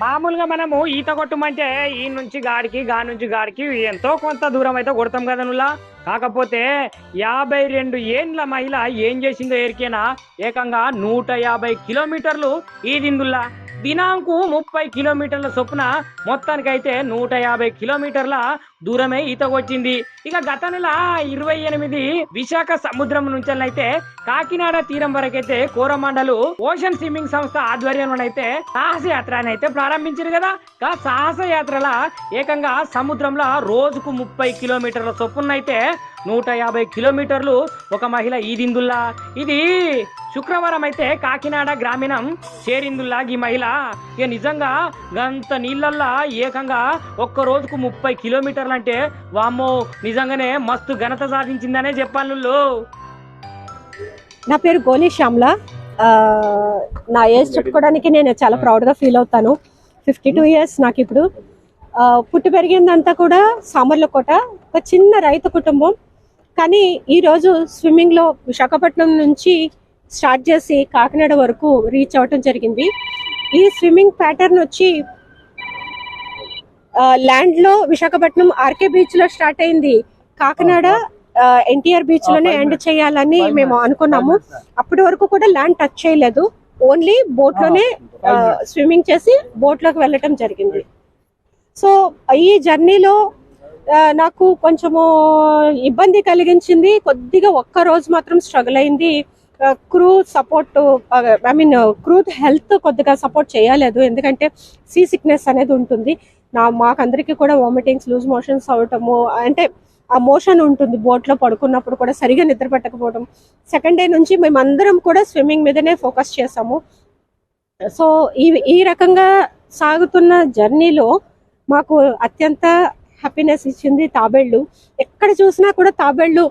మామూలుగా మనము ఈత కొట్టమంటే ఈ నుంచి గాడికి గా నుంచి గాడికి ఎంతో కొంత దూరం అయితే కొడతాం కదా నులా కాకపోతే యాభై రెండు ఏండ్ల మహిళ ఏం చేసిందో ఎరికేనా ఏకంగా నూట యాభై కిలోమీటర్లు ఈదిందుల్లా. దినాంకు ముప్పై కిలోమీటర్ల చొప్పున మొత్తానికైతే నూట యాభై కిలోమీటర్ల దూరమే ఈత వచ్చింది ఇక గత నెల ఇరవై ఎనిమిది విశాఖ సముద్రం నుంచి అయితే కాకినాడ తీరం వరకైతే కోరమండలు ఓషన్ స్విమ్మింగ్ సంస్థ ఆధ్వర్యంలో అయితే సాహస యాత్ర అయితే ప్రారంభించారు కదా. ఆ సాహస యాత్రల ఏకంగా సముద్రంలో రోజుకు ముప్పై కిలోమీటర్ల చొప్పున అయితే నూట యాభై కిలోమీటర్లు ఒక మహిళ ఈదిందుల్లా. ఇది శుక్రవారం అయితే కాకినాడ గ్రామీణం చేరిందుల్లా ఈ మహిళ. ఇక నిజంగా గంత నీళ్ళల్లా ఏకంగా ఒక్క రోజుకు ముప్పై కిలోమీటర్లు అంటే వామ్మో నిజంగానే మస్తు ఘనత సాధించిందనే చెప్పాను నా పేరు గోలి శ్యామ్ల. నా ఏజ్ చెప్పుకోవడానికి నేను చాలా ప్రౌడ్గా ఫీల్ అవుతాను. ఫిఫ్టీ టూ ఇయర్స్ నాకు ఇప్పుడు. పుట్టి పెరిగిందంతా కూడా సామర్లకోట ఒక చిన్న రైతు కుటుంబం. కానీ ఈరోజు స్విమ్మింగ్లో విశాఖపట్నం నుంచి స్టార్ట్ చేసి కాకినాడ వరకు రీచ్ అవ్వటం జరిగింది. ఈ స్విమ్మింగ్ ప్యాటర్న్ వచ్చి ల్యాండ్లో విశాఖపట్నం ఆర్కే బీచ్లో స్టార్ట్ అయింది. కాకినాడ ఎన్టీఆర్ బీచ్లోనే ఎండ్ చేయాలని మేము అనుకున్నాము. అప్పటి వరకు కూడా ల్యాండ్ టచ్ చేయలేదు. ఓన్లీ బోట్లోనే స్విమ్మింగ్ చేసి బోట్లోకి వెళ్ళటం జరిగింది. సో ఈ జర్నీలో నాకు కొంచెము ఇబ్బంది కలిగించింది. కొద్దిగా ఒక్క రోజు మాత్రం స్ట్రగుల్ అయింది. Crew support I mean crew health కొద్దిగా సపోర్ట్ చేయలేదు. ఎందుకంటే సీ సిక్నెస్ అనేది ఉంటుంది. నా మాకందరికీ కూడా వామిటింగ్స్ లూజ్ మోషన్స్ అవటము అంటే ఆ మోషన్ ఉంటుంది. బోట్లో పడుకున్నప్పుడు కూడా సరిగా నిద్ర పెట్టకపోవడం సెకండ్ డే నుంచి మేమందరం కూడా స్విమ్మింగ్ మీదనే ఫోకస్ చేసాము సో ఈ ఈ రకంగా సాగుతున్న జర్నీలో మాకు అత్యంత హ్యాపీనెస్ ఇచ్చింది తాబేళ్ళు ఎక్కడ చూసినా కూడా తాబేళ్ళు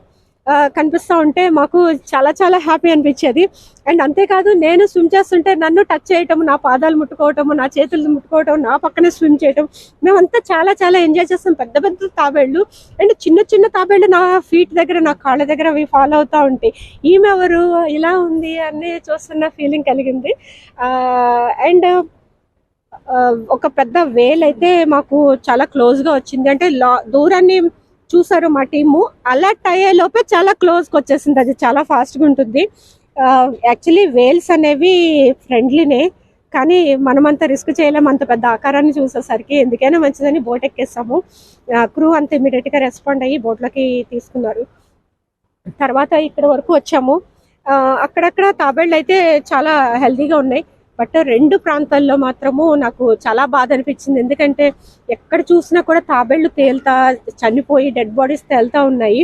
కనిపిస్తూ ఉంటే మాకు చాలా చాలా హ్యాపీ అనిపించేది. అండ్ అంతేకాదు నేను స్విమ్ చేస్తుంటే నన్ను టచ్ చేయటం నా పాదాలు ముట్టుకోవటము నా చేతులు ముట్టుకోవటం నా పక్కనే స్విమ్ చేయటం మేమంతా చాలా చాలా ఎంజాయ్ చేస్తాం. పెద్ద పెద్ద తాబేళ్ళు అండ్ చిన్న చిన్న తాబేళ్ళు నా ఫీట్ దగ్గర నా కాళ్ళ దగ్గర అవి ఫాలో అవుతూ ఉంటాయి. ఈమె ఎవరు ఇలా ఉంది అని చూస్తున్న ఫీలింగ్ కలిగింది. అండ్ ఒక పెద్ద వేల్ అయితే మాకు చాలా క్లోజ్గా వచ్చింది. అంటే లా- దూరాన్ని చూసారు మా టీము. అలర్ట్ అయ్యే లోపే చాలా క్లోజ్కి వచ్చేసింది. అది చాలా ఫాస్ట్గా ఉంటుంది. యాక్చువల్లీ వేల్స్ అనేవి ఫ్రెండ్లీనే కానీ మనమంత రిస్క్ చేయలేము. అంత పెద్ద ఆకారాన్ని చూసేసరికి ఎందుకైనా మంచిదని బోట్ ఎక్కేస్తాము. క్రూ అంత ఇమీడియట్గా గా రెస్పాండ్ అయ్యి బోట్లోకి తీసుకున్నారు. తర్వాత ఇక్కడ వరకు వచ్చాము. అక్కడక్కడ తాబేళ్ళు అయితే చాలా హెల్తీగా ఉన్నాయి. బట్ రెండు ప్రాంతాల్లో మాత్రము నాకు చాలా బాధ అనిపించింది. ఎందుకంటే ఎక్కడ చూసినా కూడా తాబేళ్ళు తేలుతా చనిపోయి డెడ్ బాడీస్ తేలుతా ఉన్నాయి.